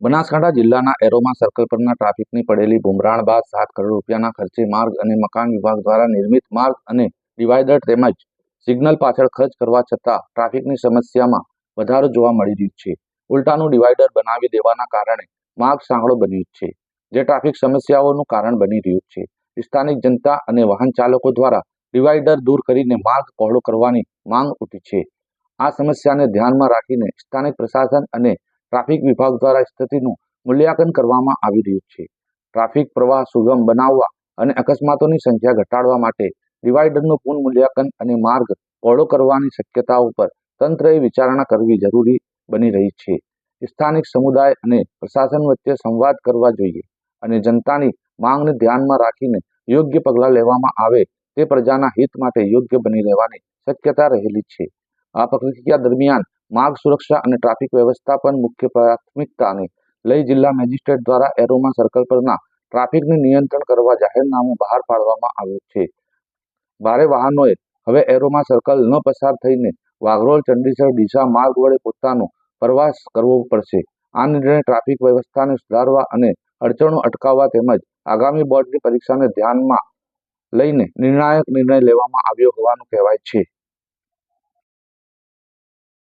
બનાસકાંઠા જિલ્લાના aroma circle પરના ટ્રાફિકની પડેલી બુમરાણ બાદ સાત કરોડ રૂપિયાના ખર્ચે માર્ગ અને મકાન વિભાગ દ્વારા નિર્મિત માર્ગ અને ડિવાઈડર તેમજ સિગ્નલ પાછળ ખર્ચ કરવા છતાં ટ્રાફિકની સમસ્યામાં વધારો જોવા મળી રહ્યું છે. ઉલટાનું ડિવાઈડર બનાવી દેવાના કારણે માર્ગ સાંકડો બન્યું છે, જે ટ્રાફિક સમસ્યાઓનું કારણ બની રહ્યું છે. સ્થાનિક જનતા અને વાહન ચાલકો દ્વારા ડિવાઈડર દૂર કરીને માર્ગ પહોળો કરવાની માંગ ઉઠી છે. આ સમસ્યાને ધ્યાનમાં રાખીને સ્થાનિક પ્રશાસન અને ટ્રાફિક વિભાગ દ્વારા સ્થિતિનું મૂલ્યાંકન કરવામાં આવી રહ્યું છે. ટ્રાફિક પ્રવાહ સુગમ બનાવવા અને અકસ્માતોની સંખ્યા ઘટાડવા માટે ડિવાઈડરનું પુનઃમૂલ્યાંકન અને માર્ગ પહોળો કરવાની શક્યતાઓ પર તંત્રએ વિચારણા કરવી જરૂરી બની રહી છે. સ્થાનિક સમુદાય અને પ્રશાસન વચ્ચે સંવાદ કરવા જોઈએ અને જનતાની માંગને ધ્યાનમાં રાખીને યોગ્ય પગલાં લેવામાં આવે તે પ્રજાના હિત માટે યોગ્ય બની રહેવાની શક્યતા રહેલી છે. આ પ્રક્રિયા દરમિયાન માર્ગ સુરક્ષા અને ટ્રાફિક વ્યવસ્થાપન મુખ્ય પ્રાથમિકતાને લઈ જિલ્લા મેજિસ્ટ્રેટ દ્વારા એરોમા સર્કલ પરના ટ્રાફિકને નિયંત્રણ કરવા જાહેરનામું બહાર પાડવામાં આવ્યું છે. ભારે વાહનોએ હવે એરોમા સર્કલ ન પસાર થઈને વાઘરોલ, ચંડીસર ડીસા માર્ગ વડે પોતાનો પ્રવાસ કરવો પડશે. આ નિર્ણય ટ્રાફિક વ્યવસ્થાને સુધારવા અને અડચણો અટકાવવા તેમજ આગામી બોર્ડની પરીક્ષાને ધ્યાનમાં લઈને નિર્ણાયક નિર્ણય લેવામાં આવ્યો હોવાનું કહેવાય છે.